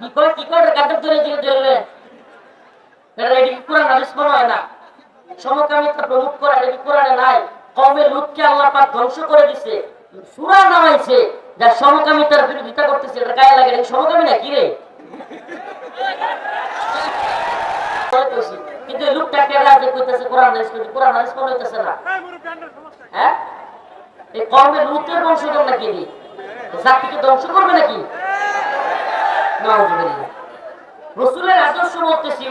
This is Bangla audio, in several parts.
কি করে কি করে? গাছের ধরে দিকে ধরবে এটা এটি কোরআন হাদিস মনে হয় না। সমকামিতা প্রমুখ করা এটি কোরআনে নাই। কমের লোককে আল্লাহ পাক ধ্বংস করে দিছে। সুরা নামাইছে যা সমকামিতার বিরোধিতা করতেছে। এটা গায়ে লাগে সমকামী না কি রে? কিন্তু লোকটা কেডা যে কইতেছে কোরআন হাদিস কইতে কোরআন হাদিস মনে হইতেছে না। হ্যাঁ? এই লুটের বংশধর নাকি জাতিকে ধ্বংস করবে নাকি? রসুলের আদর্শ বলতেছি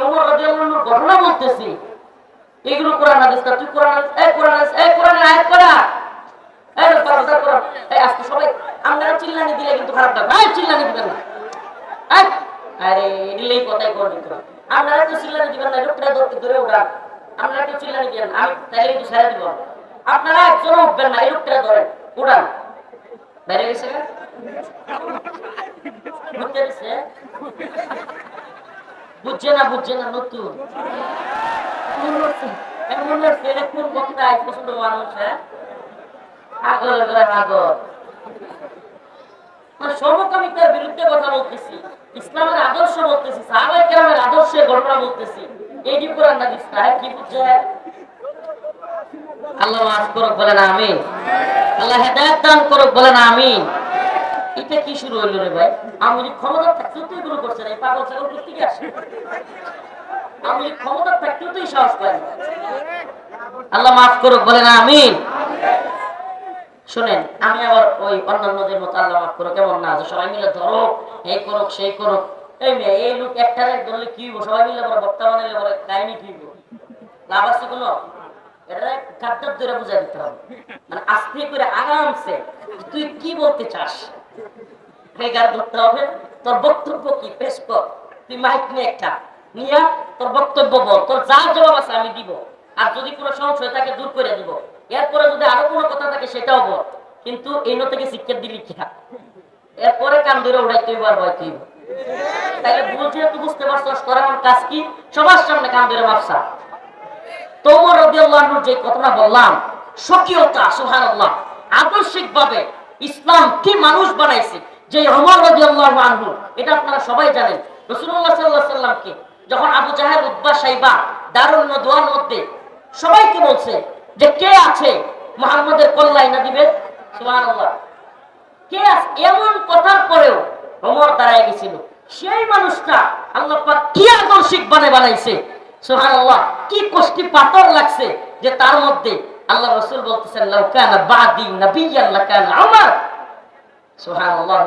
ঘটনা বলতেছি। এগুলো কোরআন তুই কোরআন এই কোরআন এই কোরআন করা। আমরা চিল্লানি আপনারা তো দিবেন আপনারা আমি ছেড়ে দিব। আপনারা উঠবেন না, এই লোকটা ধরেন, উঠান। বাইরে গেছে না? বুঝছে না বুঝছে না, নতুন। এমন কোন বক্তা পছন্দ মানুষ আগল আগল মানে সমকামিতার বিরুদ্ধে কথা বলতেছি, ইসলামের আদর্শ বলতেছি সাহাবাই কেরামের আদর্শের ঘটনা বলতেছি। এইটি কোরআন না দিস হ্যাঁ কি বুঝছে আল্লাহ মাফ করুক, বলেন আমিন। আল্লাহ হেদায়ত দান করুক, বলেন আমিন। এটা কি শুরু হইল রে ভাই? আমি ক্ষমতা থাকতেও তো এগুলো করছে না, এই পাগল ছাগল করতে কি আসে? আমি ক্ষমতা থাকতেও তো সাহস পাই আল্লাহ মাফ করুক, বলেন আমিন। শুনেন, আমি আবার ওই অন্যান্যদের মতো আল্লাহ মাফ করুক কেমন না সবাই মিলে ধরো এই করুক, সেই করুক। এই মেয়ে, এই লোক একটারে ধরলে কি হইব? সবাই মিলে বড় বক্তা বানাইলে বড় কাহিনী কি হইব? লাভ আছে কোনো? এটা গাদ্দার ধরে বুঝাই দিতে হবে। মানে আস্তে করে আরামসে, তুই কি বলতে চাস? বেগার ধরতে হবে। তোর বক্তব্য কি? পেশ কর। তুই মাইক নিয়ে একটা। নিয়ে, তোর বক্তব্য বল। তোর যা জবাব আছে আমি দিব। আর যদি কোনো সংশয় থাকে, দূর করে দিব। এরপরে যদি আরও কোনো কথা থাকে, সেটাও বল। কিন্তু এই থেকে শিক্ষা দিলি কিনা এরপরে কান ধরে উড়াই তুই বার ভয় তুই তাহলে ভুল যেহেতু বুঝতে পারছস আমার কাজ কি? সবার সামনে কান ধরে মাপসা তোমার রবিউল্লাহর যে ঘটনা বললাম, স্বকীয়তা, সুবহানাল্লাহ আদর্শিক ভাবে ইসলাম কি মানুষ বানাইছে? যে ওমর রাদিয়াল্লাহু আনহু, এটা আপনারা সবাই জানেন। রাসূলুল্লাহ সাল্লাল্লাহু আলাইহি সাল্লামকে যখন আবু জাহেল, উতবা, সাইবা দারুণ নদওয়ার মধ্যে সবাইকে বলছে যে কে আছে মুহাম্মাদের কল্যাণ না দিবে কে আছে? এমন কথার পরেও ওমর দাঁড়ায় গেছিল। সেই মানুষটা আল্লাহ কি আদর্শিক বানে বানাইছে? সুবহানাল্লাহ। কি কষ্টি পাথর লাগছে যে তার মধ্যে আল্লাহ রাসূল বলতেছেন বাদি নাবিয়ান উমর। সুবহানাল্লাহ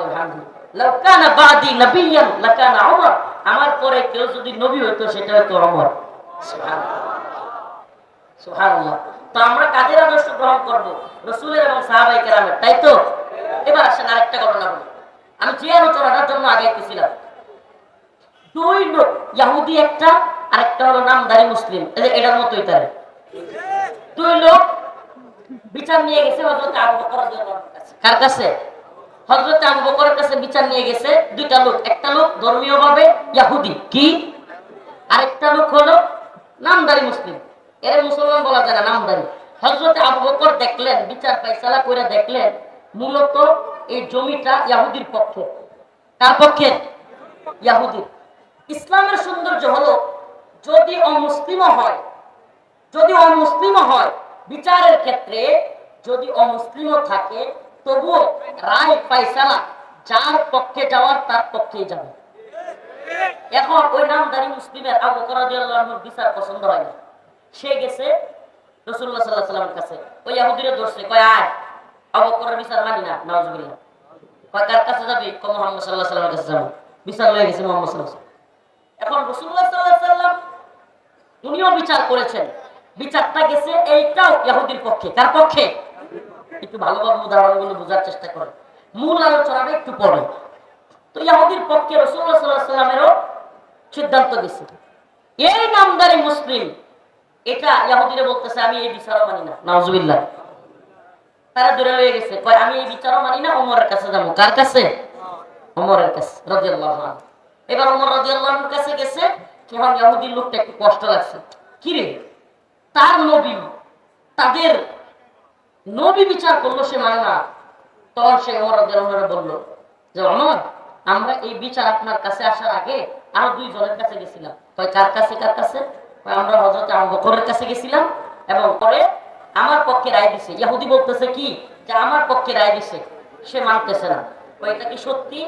বাদি নাবিয়ান আমার পরে কেউ যদি নবী হতো সেটা হতো ওমর সুবহানাল্লাহ। তো আমরা কাদের আদর্শ গ্রহণ করব? রাসূলের এবং কেরামের, তাই তো? এবার আসেন আরেকটা ঘটনা বলি। আমি যে আলোচনাটার জন্য আগাইতেছিলাম দুই লোক একটা, আরেকটা হলো নামদারি মুসলিম। এটার মতোই তার দুই লোক বিচার নিয়ে গেছে কাছে। কার কাছে? হযরত আবু বকরের কাছে বিচার নিয়ে গেছে দুইটা লোক। একটা লোক ধর্মীয়ভাবে ইয়াহুদি। কি? আরেকটা লোক হলো নামদারি মুসলিম। এর মুসলমান বলা যায় না, নামদারি। হযরত আবু বকর দেখলেন, বিচার ফাইসালা করে দেখলেন, মূলত এই জমিটা ইয়াহুদির পক্ষে। কার পক্ষে? ইয়াহুদির। ইসলামের সৌন্দর্য হলো, যদি অমুসলিমও হয়, যদি অমুসলিমও হয় বিচারের ক্ষেত্রে যদি অমুসলিমও থাকে, তবুও রায় ফাইসালা যার পক্ষে যাওয়ার তার পক্ষেই যাবে। এখন ওই নামদারি মুসলিমের আবু করাদিয়াল্লাহর বিচার পছন্দ হয় না। সে গেছে রসুল্লাহ সাল্লাহ সাল্লামের কাছে। ওই ধরছে, কয়, আয়, আবু করার বিচার মানি না এখন রসুল্লাহ উনিও বিচার করেছেন। বিচারটা গেছে এইটাও ইয়াহুদির পক্ষে। কার পক্ষে? একটু ভালোভাবে উদাহরণগুলো বোঝার চেষ্টা করেন। মূল আলোচনাটা একটু পরে তো ইয়াহুদির পক্ষে রসুল্লাহ সিদ্ধান্ত গেছে। এই নামদারি মুসলিম, এটা ইয়াহুদিরে বলতেছে, আমি এই বিচারও মানি না। নাউজুবিল্লাহ। তারা দূরে হয়ে গেছে। কয়, আমি এই বিচারও মানি না, ওমরের কাছে যাব। কার কাছে? ওমরের কাছে, রাদিয়াল্লাহু এবার ওমর রাদিয়াল্লাহু আনহুর কাছে গেছে। তখন ইহুদির লোকটা একটু কষ্ট লাগছে। কি রে? তার নবী, তাদের নবী বিচার করল সে মানে না তখন সে আনহু বলল, যে ওমর আমরা এই বিচার আপনার কাছে আসার আগে আরও দুইজনের কাছে গেছিলাম। কয়, কার কাছে কার কাছে? আমরা হজরত বকরের কাছে গেছিলাম এবং পরে আমার পক্ষে রায় দিছে। ইহুদি বলতেছে কি? যে আমার পক্ষে রায় দিছে। সে মানতেছে না। ওই এটা কি সত্যি?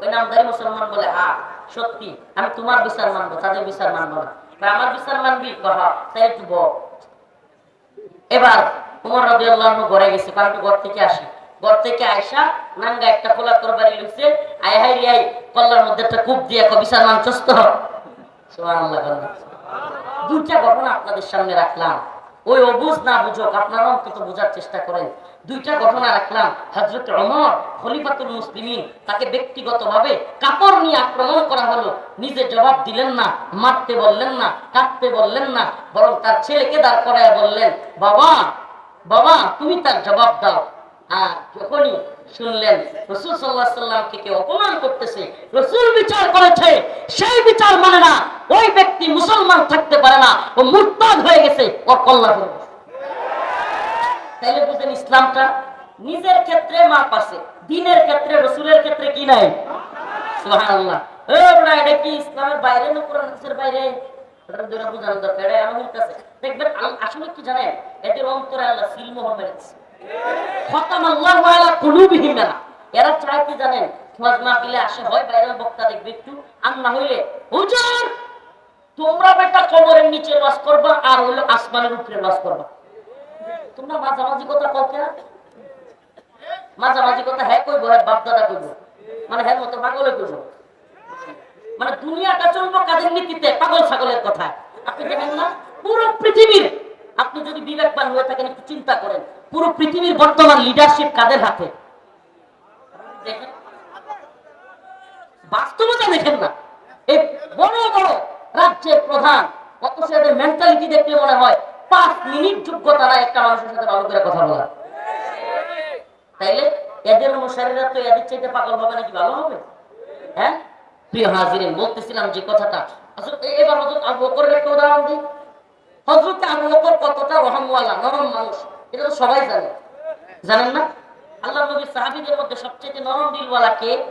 ওই নামদারি মুসলমান বলে হ্যাঁ সত্যি। আমি তোমার বিচার মানবো, তাদের বিচার মানবো না। আমার বিচার মানবি? কহ তাই একটু বল। এবার উমর রাজি আল্লাহ ঘরে গেছে। কারণ ঘর থেকে আসি? ঘর থেকে আয়সা নাঙ্গা একটা খোলা তরবারি লুকছে আয় হাই রিয়াই কল্লার মধ্যে একটা কূপ দিয়ে কবিসার মানচস্ত। দুইটা ঘটনা আপনাদের সামনে রাখলাম। ওই অবুজ না বুঝুক, আপনারা অন্তত বোঝার চেষ্টা করেন। দুইটা ঘটনা রাখলাম। হজরত অমর খলিফাতুল মুসলিমিন, তাকে ব্যক্তিগতভাবে কাপড় নিয়ে আক্রমণ করা হলো। নিজে জবাব দিলেন না, মারতে বললেন না কাটতে বললেন না, বরং তার ছেলেকে দাঁড় করায় বললেন, বাবা বাবা, তুমি তার জবাব দাও। আর যখনই শুনলেন রসুল সাল্লাহ সাল্লামকে কেউ অপমান করতেছে, রসুল বিচার করেছে, সেই বিচার মানে না, ওই ব্যক্তি মুসলমান থাকতে পারে না ও মুরতাদ হয়ে গেছে ওর কল্যাণ হয়ে গেছে তাইলে বুঝেন ইসলামটা নিজের ক্ষেত্রে মাপ আছে, দিনের ক্ষেত্রে, রসুলের ক্ষেত্রে কি নাই? এরা কি আসে, হয় বক্তা দেখবে একটু না হইলে তোমরা বেটা কবরের নিচে বাস করবা, আর হইল আসমানের উপরে বাস করবা। তোমরা হ্যাঁ হ্যাঁ মানে হ্যাঁ মতো পাগলে মানে দুনিয়াটা চলবো কাদের নীতিতে? পাগল ছাগলের কথা আপনি দেখেন না, পুরো পৃথিবীর, আপনি যদি বিবেকবান হয়ে থাকেন, একটু চিন্তা করেন, পুরো পৃথিবীর বর্তমান লিডারশিপ কাদের হাতে? বাস্তবতা দেখেন না। এই বড় বড় রাজ্যের প্রধান অথচ এদের মেন্টালিটি দেখলে মনে হয় পাঁচ মিনিট যোগ্যতা একটা মানুষের সাথে ভালো করে কথা বলা। তাইলে এদের তো এদের চাইতে পাগল হবে নাকি ভালো হবে? হ্যাঁ? প্রিয় বলতেছিলাম যে কথাটা। আসলে এবার হজরত আবু বকরের একটা উদাহরণ দিই। হজরত আবু বকর কতটা রহমওয়ালা, নরম মানুষ। এটা তো সবাই জানে। জানেন না? আল্লাহ নবীর সাহাবীদের মধ্যে সবচেয়ে নরম দিলওয়ালা কে?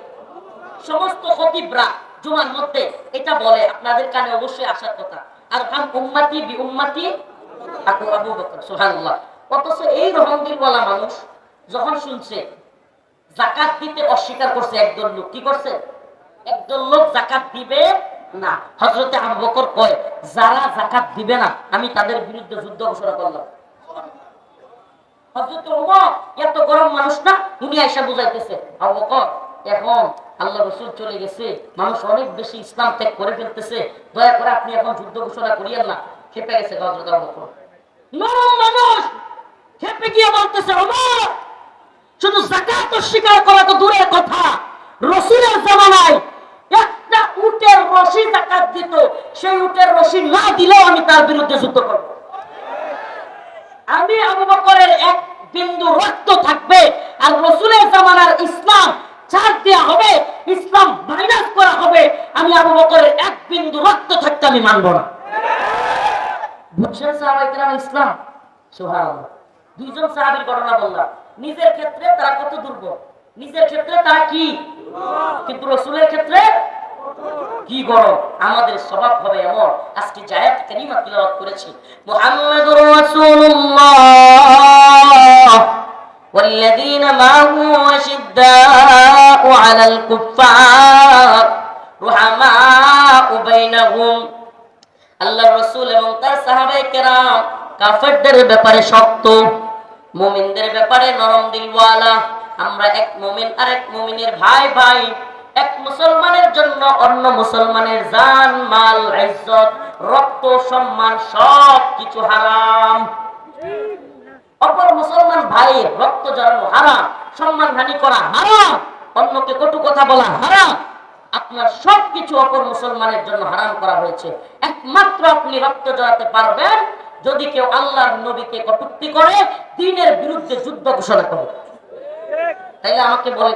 সমস্ত খতিবরা জুমার মধ্যে এটা বলে। আপনাদের কানে অবশ্যই আসার কথা। আর আম উম্মাতি বি উম্মাতি আবু বকর অথচ এই মানুষ যখন শুনছে জাকাত দিতে অস্বীকার করছে একদল লোক, কি করছে? একদল লোক জাকাত দিবে না। হজরতে আবু বকর কয়, যারা জাকাত দিবে না, আমি তাদের বিরুদ্ধে যুদ্ধ ঘোষণা করলাম। এত গরম মানুষ না? উনি আয়সা বুঝাইতেছে এখন আল্লাহ রসুল চলে গেছে, মানুষ অনেক বেশি ইসলাম ত্যাগ করে ফেলতেছে, দয়া করে আপনি এখন যুদ্ধ ঘোষণা করিয়েন না। খেপে গেছে হযরত আবু বকর নরম মানুষ, খেপে গিয়ে বলতেছে, ওমর, শুধু জাকাত অস্বীকার করা তো দূরের কথা। রসুলের জামানায় একটা উটের রশি জাকাত দিত। সেই উটের রশি না দিলেও আমি তার বিরুদ্ধে যুদ্ধ করব। আমি আবু এক বিন্দু রক্ত থাকবে আর রসুলের জামানার ইসলাম ছাড় দেওয়া হবে, ইসলাম মাইনাস করা হবে। আমি আবু বকরের এক বিন্দু রক্ত থাকতে আমি মানব না। বুঝছেন সাহাবাই কেরাম ইসলাম সুবহানাল্লাহ দুইজন সাহাবীর ঘটনা বললাম নিজের ক্ষেত্রে তারা কত দুর্বল নিজের ক্ষেত্রে তারা কি কিন্তু রসুলের ক্ষেত্রে কি গরম আমাদের স্বভাব হবে এমন আজকে জায়াত কারিমা তিলাওয়াত করেছি মুহাম্মাদুর রাসূলুল্লাহ والذين معه أشداء على الكفار رحماء بينهم আল্লাহ রসুল এবং তার সাহাবাই কেরাম কাফেরদের ব্যাপারে শক্ত, মুমিনদের ব্যাপারে নরম দিলওয়ালা। আমরা এক মুমিন আর এক মুমিনের ভাই ভাই, এক মুসলমানের জন্য অন্য মুসলমানের জান, মাল, ইজ্জত, রক্ত, সম্মান সব কিছু হারাম। অপর মুসলমান ভাইয়ের রক্ত জড়ানো হারাম সম্মান হানি করা হারাম, অন্যকে কটু কথা বলা হারাম। আপনার সবকিছু অপর মুসলমানের জন্য হারাম করা হয়েছে। একমাত্র আপনি রক্ত জড়াতে পারবেন যদি কেউ আল্লাহর নবীকে কটুক্তি করে, দিনের বিরুদ্ধে যুদ্ধ ঘোষণা করে। তাইলে আমাকে বলে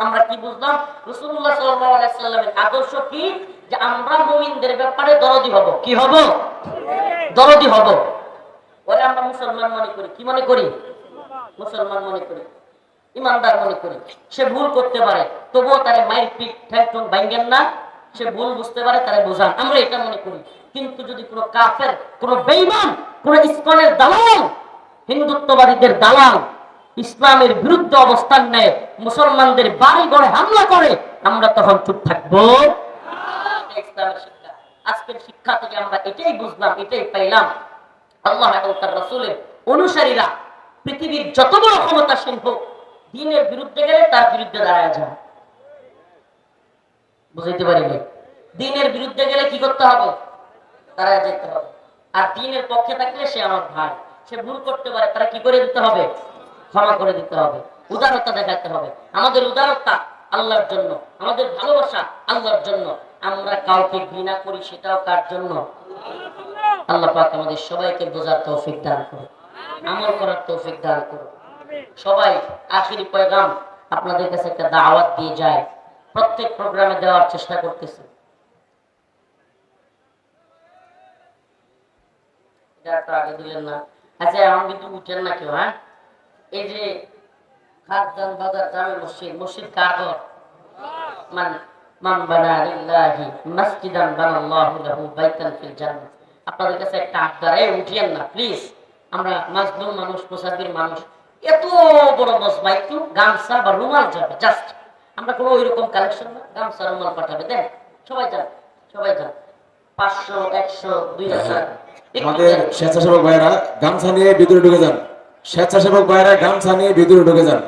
আমরা কি বুঝলাম? রসুল্লাহ সাল্লামের আদর্শ কি? যে আমরা মুমিনদের ব্যাপারে দরদি হব। কি হব? দরদি হব। ওরে আমরা মুসলমান মনে করি। কি মনে করি? মুসলমান মনে করি। ইমানদার মনে করি। সে ভুল করতে পারে, তবুও তারে মায়ের পিঠ ঠ্যাং ভাঙ্গেন না। সে ভুল বুঝতে পারে, তারে বোঝান। আমরা এটা মনে করি। কিন্তু যদি কোনো কাফের, কোনো বেইমান কোনো ইসকনের দালাল, হিন্দুত্ববাদীদের দালাল, ইসলামের বিরুদ্ধে অবস্থান নেয়, মুসলমানদের বাড়ি ঘরে হামলা করে, আমরা তখন চুপ থাকব। ইসলামের আজকের শিক্ষা থেকে আমরা এটাই বুঝলাম, এটাই পাইলাম। আল্লাহ এবং তার রসুলের অনুসারীরা পৃথিবীর যত বড় ক্ষমতাসীন হোক দিনের বিরুদ্ধে গেলে তার বিরুদ্ধে দাঁড়ায় যায় বুঝাইতে পারিনি দিনের বিরুদ্ধে গেলে কি করতে হবে? দাঁড়ায় যেতে হবে। আর দিনের পক্ষে থাকলে সে আমার ভাই। সে ভুল করতে পারে, তারা কি করে দিতে হবে? ক্ষমা করে দিতে হবে। উদারতা দেখাতে হবে। আমাদের উদারতা আল্লাহর জন্য, আমাদের ভালোবাসা আল্লাহর জন্য। আমরা কাউকে ঘৃণা করি সেটাও কার জন্য? আল্লাহ পাক আমাদের সবাইকে বোঝার তৌফিক দান করো আমল করার তৌফিক দান করো সবাই আখিরি পয়গাম আপনাদের কাছে একটা দাওয়াত দিয়ে যায়। প্রত্যেক প্রোগ্রামে দেওয়ার চেষ্টা করতেছে। না। আচ্ছা হ্যাঁ? আপনাদের কাছে একটা আবদার। উঠিয়েন না প্লিজ আমরা মাজলুম মানুষ মুসাফির মানুষ। এত বড় মজমা একটু গামছা বা রুমাল যাবে জাস্ট আমরা কোনো ওই রকম কালেকশন না গামছা রুমাল পাঠাবে দেন। সবাই যান সবাই যান। পাঁচশো একশো দুই হাজার। আমাদের দেন। স্বেচ্ছাসেবক ভাইরা গামছা নিয়ে ভিতরে ঢুকে যান। স্বেচ্ছাসেবক ভাইরা গামছা নিয়ে ভিতরে ঢুকে যান।